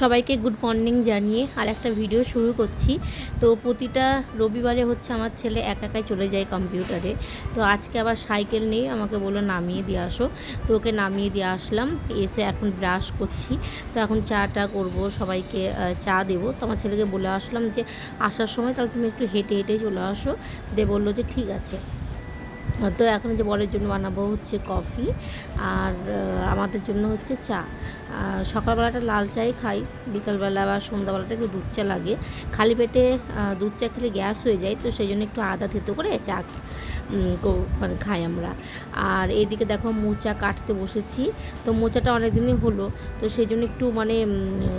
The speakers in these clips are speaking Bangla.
সবাইকে গুড মর্নিং জানিয়ে আর একটা ভিডিও শুরু করছি। তো প্রতিটা রবিবারে হচ্ছে আমার ছেলে একা একাই চলে যায় কম্পিউটারে। তো আজকে আবার সাইকেল নেই আমাকে বলল নামিয়ে দিয়ে আসো। তো ওকে নামিয়ে দিয়ে আসলাম, এসে এখন ব্রাশ করছি। তো এখন চাটা করব, সবাইকে চা দেবো। তো আমার ছেলেকে বলে আসলাম যে, আসার সময় তাহলে তুমি একটু হেঁটে হেঁটে চলে আসো। দে বলল যে, ঠিক আছে। তো এখন যে বরের জন্য বানাবো হচ্ছে কফি আর আমাদের জন্য হচ্ছে চা। সকালবেলাটা লাল চাই খাই, বিকালবেলা বা সন্ধ্যাবেলাটা একটু দুধ চা লাগে। খালি পেটে দুধ চা খেলে গ্যাস হয়ে যায়, তো সেই জন্য একটু আদা থেতো করে চা মানে খাই আমরা। আর এইদিকে দেখো মোচা কাটতে বসেছি। তো মোচাটা অনেক দিনই হলো। তো সেই জন্য একটু মানে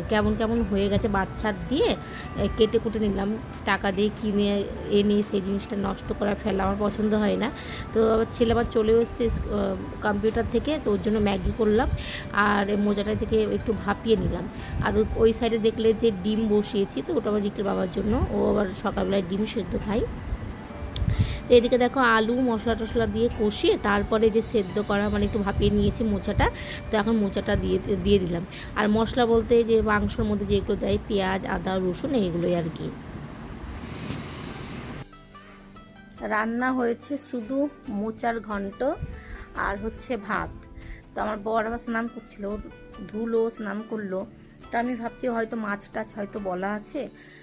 কেমন কেমন হয়ে গেছে বাচ্চার দিয়ে কেটে কুটে নিলাম। টাকা দিয়ে কিনে এনে সেই জিনিসটা নষ্ট করা, ফেলা আমার পছন্দ হয় না। তো আবার ছেলে আবার চলেও এসছে কম্পিউটার থেকে। তো ওর জন্য ম্যাগি করলাম। আর মোজাটা থেকে একটু ভাপিয়ে নিলাম। আর ওই- সাইডে দেখলে যে ডিম বসিয়েছি, তো ওটা আবার রিকের বাবার জন্য। ও আবার সকালবেলায় ডিম সেদ্ধ খাই এদিকে দেখো আলু, মশলা টশলা দিয়ে কষিয়ে তারপরে যে সেদ্ধ করা মানে একটু ভাপিয়ে নিয়েছি মোচাটা, তো এখন মোচাটা দিয়ে দিয়ে দিলাম। আর মশলা বলতে যে মাংসর মধ্যে যেগুলো দেয়, পেঁয়াজ, আদা, রসুন এইগুলোই আর কি। রান্না হয়েছে শুধু মোচার ঘন্ট আর হচ্ছে ভাত। তো আমার বর আবার স্নান করছিল ধুলো স্নান করল। তো আমি ভাবছি হয়তো মাছ টাছ হয়তো বলা আছে।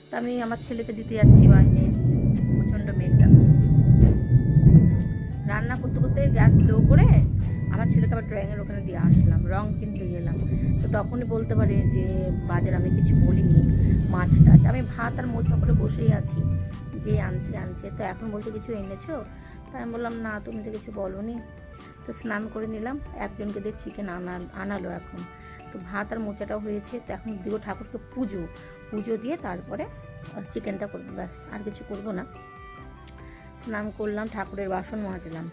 তো আমি আমার ছেলেকে দিতে যাচ্ছি বাইরে গ্যাস লো করে আমার ছেলেকে আবার ড্রয়িংয়ের ওখানে দিয়ে আসলাম, রং কিনতে গেলাম। তো তখনই বলতে পারে যে, বাজার আমি কিছু বলিনি, মাছ টাছ। আমি ভাত আর মোছা করে বসেই আছি, যে আনছে আনছে। তো এখন বলতে কিছু এনেছো? তাই আমি বললাম, না, তুমি তো কিছু বলনি। তো স্নান করে নিলাম, একজনকে দিয়ে চিকেন আনা, আনালো এখন। তো ভাত আর মোচাটাও হয়েছে, তো এখন দিব ঠাকুরকে পুজো পুজো দিয়ে তারপরে চিকেনটা করব, ব্যাস, আর কিছু করব না। স্নান করলাম, ঠাকুরের বাসন মাজলাম।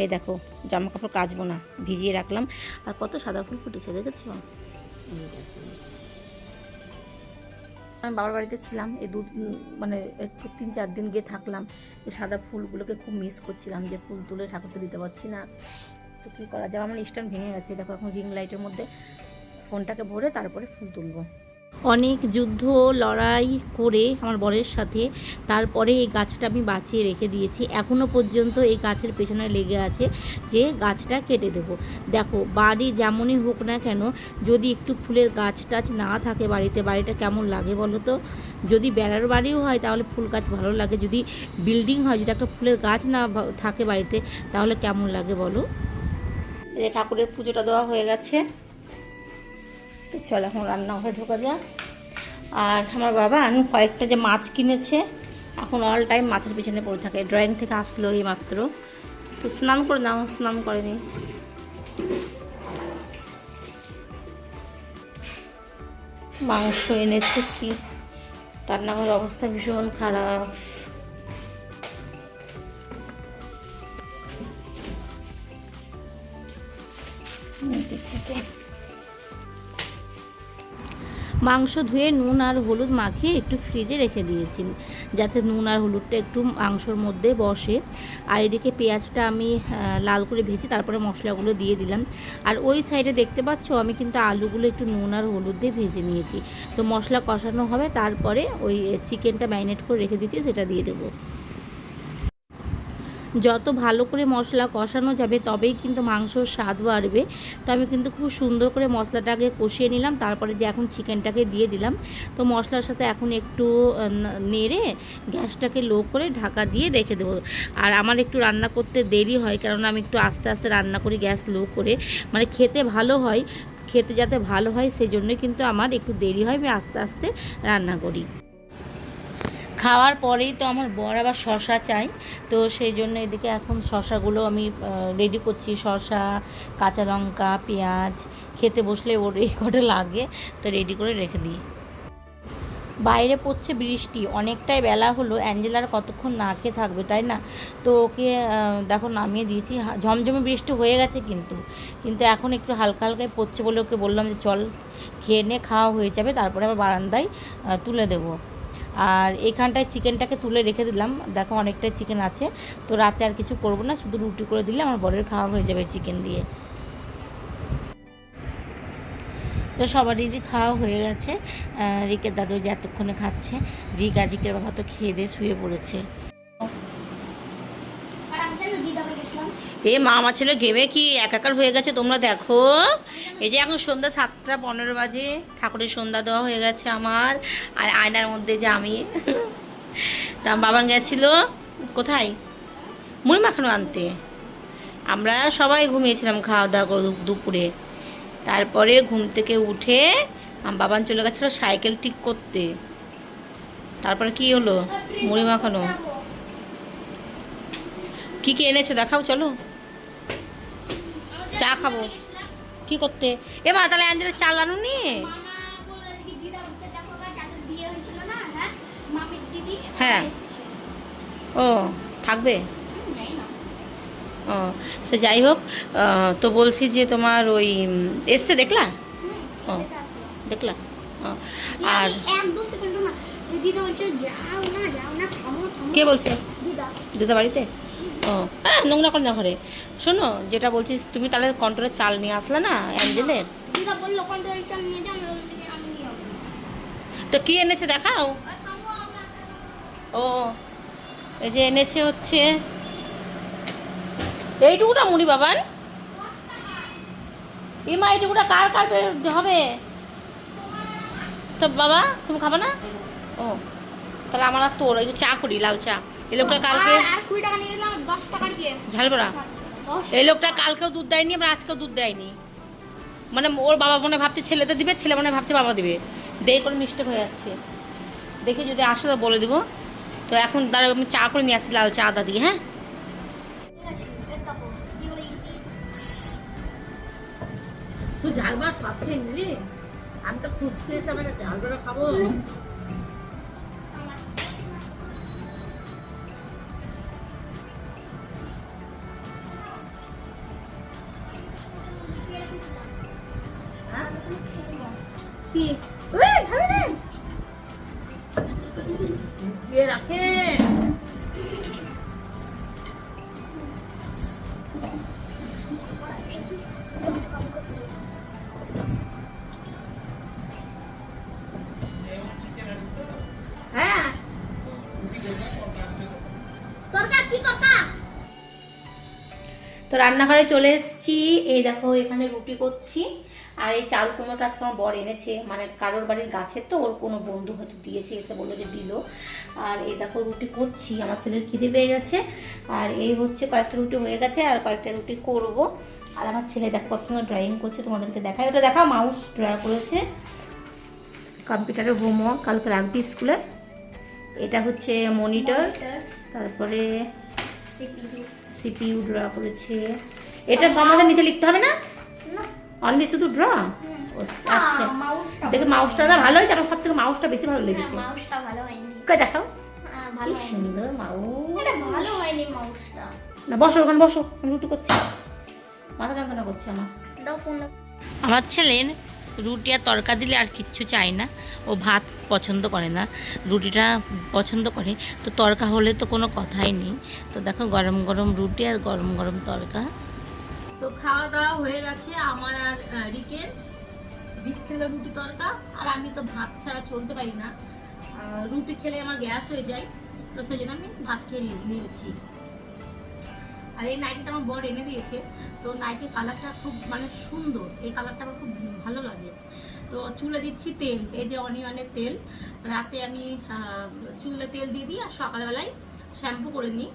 এই দেখো জামা কাপড় কাচবো না, ভিজিয়ে রাখলাম। আর কত সাদা ফুল ফুটেছে, দেখেছ? আমি বাবার বাড়িতে ছিলাম, এই দু মানে তিন চার দিন গিয়ে থাকলাম। সাদা ফুলগুলোকে খুব মিস করছিলাম যে ফুল তুলে ঠাকুরকে দিতে পারছি না। তো কী করা যায় আমার স্ট্যান্ড ভেঙে গেছে। দেখো, এখন রিং লাইটের মধ্যে ফোনটাকে ভরে তারপরে ফুল তুলবো। অনেক যুদ্ধ, লড়াই করে আমার বরের সাথে। তারপরে এই গাছটা আমি বাঁচিয়ে রেখে দিয়েছি। এখনও পর্যন্ত এই গাছের পেছনে লেগে আছে যে গাছটা কেটে দেব। দেখো, বাড়ি যেমনই হোক না কেন, যদি একটু ফুলের গাছ টাছ না থাকে বাড়িতে, বাড়িটা কেমন লাগে বলো তো? যদি বেড়ার বাড়িও হয়, তাহলে ফুল গাছ ভালো লাগে। যদি বিল্ডিং হয়, যদি একটা ফুলের গাছ না থাকে বাড়িতে, তাহলে কেমন লাগে বলো? ঠাকুরের পুজোটা দেওয়া হয়ে গেছে। তো চল এখন রান্নাঘরে ঢোকা যাক। আর আমার বাবা, আমি কয়েকটা যে মাছ কিনেছে, এখন অল টাইম মাছের পিছনে পড়ে থাকে। ড্রয়িং থেকে আসলো এই মাত্র। তো স্নান করে নাও, স্নান করেনি মাংস এনেছে কি? রান্নাঘরের অবস্থা ভীষণ খারাপ। চিকেন মাংস ধুয়ে নুন আর হলুদ মাখিয়ে একটু ফ্রিজে রেখে দিয়েছি, যাতে নুন আর হলুদটা একটু মাংসর মধ্যে বসে। আর এদিকে পেঁয়াজটা আমি লাল করে ভেজে তারপরে মশলাগুলো দিয়ে দিলাম। আর ওই সাইডে দেখতে পাচ্ছ আমি কিন্তু আলুগুলো একটু নুন আর হলুদ দিয়ে ভেজে নিয়েছি। তো মশলা কষানো হবে, তারপরে ওই চিকেনটা ম্যারিনেট করে রেখে দিয়েছি, সেটা দিয়ে দেবো। যত ভালো করে মশলা কষানো যাবে তবেই কিন্তু মাংসর স্বাদ বাড়বে। তো আমি কিন্তু খুব সুন্দর করে মশলাটাকে কষিয়ে নিলাম, তারপরে যে এখন চিকেনটাকে দিয়ে দিলাম। তো মশলার সাথে এখন একটু নেড়ে গ্যাসটাকে লো করে ঢাকা দিয়ে রেখে দেবো। আর আমার একটু রান্না করতে দেরি হয় কারণ আমি একটু আস্তে আস্তে রান্না করি গ্যাস লো করে। মানে খেতে ভালো হয়, খেতে যাতে ভালো হয় সেই জন্যই কিন্তু আমার একটু দেরি হয়, আমি আস্তে আস্তে রান্না করি। খাওয়ার পরেই তো আমার বর আবার শশা চাই তো সেই জন্য এদিকে এখন শশাগুলো আমি রেডি করছি। শশা, কাঁচা লঙ্কা, পেঁয়াজ, খেতে বসলে ওর এই কটা লাগে, তো রেডি করে রেখে দিই। বাইরে পড়ছে বৃষ্টি, অনেকটাই বেলা হলো, অ্যাঞ্জেলার কতক্ষণ না খেয়ে থাকবে, তাই না? তো ওকে দেখো নামিয়ে দিয়েছি। ঝমঝমে বৃষ্টি হয়ে গেছে কিন্তু কিন্তু এখন একটু হালকা হালকায় পড়ছে বলে ওকে বললাম যে, চল, খেয়ে নে, খাওয়া হয়ে যাবে, তারপরে আবার বারান্দায় তুলে দেবো। আর এখানটায় চিকেনটাকে তুলে রেখে দিলাম। দেখো অনেকটাই চিকেন আছে। তো রাতে আর কিছু করব না, শুধু রুটি করে দিলে আমার বরের খাওয়া হয়ে যাবে চিকেন দিয়ে। তো সবারই খাওয়া হয়ে গেছে। রিকের দাদু যে এতক্ষণে খাচ্ছে, রিক আর রিকের বাবা তো খেয়ে দিয়ে শুয়ে পড়েছে। এ মা, আমার ছেলে গেমে কি একাকার হয়ে গেছে তোমরা দেখো। এই যে এখন সন্ধ্যা সাতটা পনেরো বাজে, ঠাকুরের সন্ধ্যা দেওয়া হয়ে গেছে আমার, আর আয়নার মধ্যে যে আমি। তা বাবান গেছিল, কোথায়? মুড়ি মাখানো আনতে। আমরা সবাই ঘুমিয়েছিলাম খাওয়া দাওয়া করে দুপুরে। তারপরে ঘুম থেকে উঠে বাবান চলে গেছিল সাইকেল ঠিক করতে। তারপরে কি হলো? মুড়ি মাখানো। কি কি এনেছো দেখাও, চলো। চা খাব। কি করতে? এ তাহলে অ্যাঞ্জেলের চা আনো নি হ্যাঁ। ও, থাকবে? ও, সে যাই হোক তো বলছি যে তোমার ওই এসছে, দেখলা? ও। দেখলা? আর এক দু সেকেন্ড না দিদা বলছে যাও না যাও না থামো থামো। কে বলছে? দিদা। দিদা বাড়িতে? ও হ্যাঁ নোংরা করে না ঘরে। শোনো যেটা বলছিস তুমি তাহলে কন্ট্রোলের চাল নিয়ে আসলে না অ্যাঞ্জেলের? দিদা বলল চাল নিয়ে যাও নিয়ে যাব তো কি এনেছে দেখাও? ও এই যে এনেছে হচ্ছে এইটুকুটা মুড়ি বাবান। ইমা এইটুকুটা কার কার হবে? তো বাবা তুমি খাবে না? ও তাহলে আমার আর তোর একটু চা করি লাল চা। এই লোকটা কালকে দশ টাকা দিয়ে। ঝালবড়া এই লোকটা কালকেও দুধ দেয়নি আবার আজকেও দুধ দেয়নি। মানে ওর বাবা মনে হয় ভাবছে ছেলেতে দিবে ছেলে মনে হয় ভাবছে বাবা দিবে। দেরি করে মিস্টেক হয়ে যাচ্ছে। দেখে যদি আসে তো বলে দিব। তো এখন দাঁড়া আমি চা করে নিয়ে আসি লাল চা আদা দিয়ে হ্যাঁ? তুই ঝাল মাছ ভাত খেয়ে নিলি? আমি তো খুঁজতে এসে আমার ঝাল খাব। কি রান্নাঘরে চলে এসেছি। এই দেখো এখানে রুটি করছি। আর এই চাল কুমড়োটা আজকে আমার বর এনেছে। মানে কারোর বাড়ির গাছের তো ওর কোনো বন্ধু হয়তো দিয়েছে এসে বলল যে দিল। আর এই দেখো রুটি করছি। আমার ছেলের খিদে পেয়ে গেছে। আর এই হচ্ছে কয়েকটা রুটি হয়ে গেছে আর কয়েকটা রুটি করব। আর আমার ছেলে দেখো কত সুন্দর ড্রয়িং করছে তোমাদেরকে দেখাই। ওটা দেখাও মাউস ড্রয়া করেছে। কম্পিউটারের হোমওয়ার্ক কালকে রাখবি স্কুলে। এটা হচ্ছে মনিটর তারপরে সিপিইউ সিপিইউ ড্র করেছে। এটা সম্বন্ধে নিচে লিখতে হবে না? অনলি শুধু ড্র। আচ্ছা। দেখে মাউসটা না ভালো হয়েছে আমার সব থেকে মাউসটা বেশি ভালো লেগেছে। মাউসটা ভালো হয়নি। কই দেখাও। হ্যাঁ, কি ভালো সুন্দর মাউস এটা ভালো হয়নি মাউসটা না বসো ওখানে বসো। আমি রুটি করছি। মাথা যন্ত্রণা করছে আমার। আমার ছেলের রুটি আর তরকা দিলে আর কিচ্ছু চাই না। ও ভাত পছন্দ করে না, রুটিটা পছন্দ করে। তো তরকা হলে তো কোনো কথাই নেই। তো দেখো গরম গরম রুটি আর গরম গরম তরকা। তো খাওয়া দাওয়া হয়ে গেছে আমার আর রিকের। রিক খেলে রুটি তরকা, আর আমি তো ভাত ছাড়া চলতে পারি না। রুটি খেলে আমার গ্যাস হয়ে যায়। তো সেই জন্য আমি ভাত খেয়ে নিয়েছি। আর এই নাইটিটা আমার বর এনে দিয়েছে। তো নাইটির কালারটা খুব মানে সুন্দর। এই কালারটা আমার খুব ভালো লাগে। তো চুলে দিচ্ছি তেল, এই যে অনিয়নের তেল। রাতে আমি চুলে তেল দিয়ে দিই আর সকালবেলায় শ্যাম্পু করে নিই।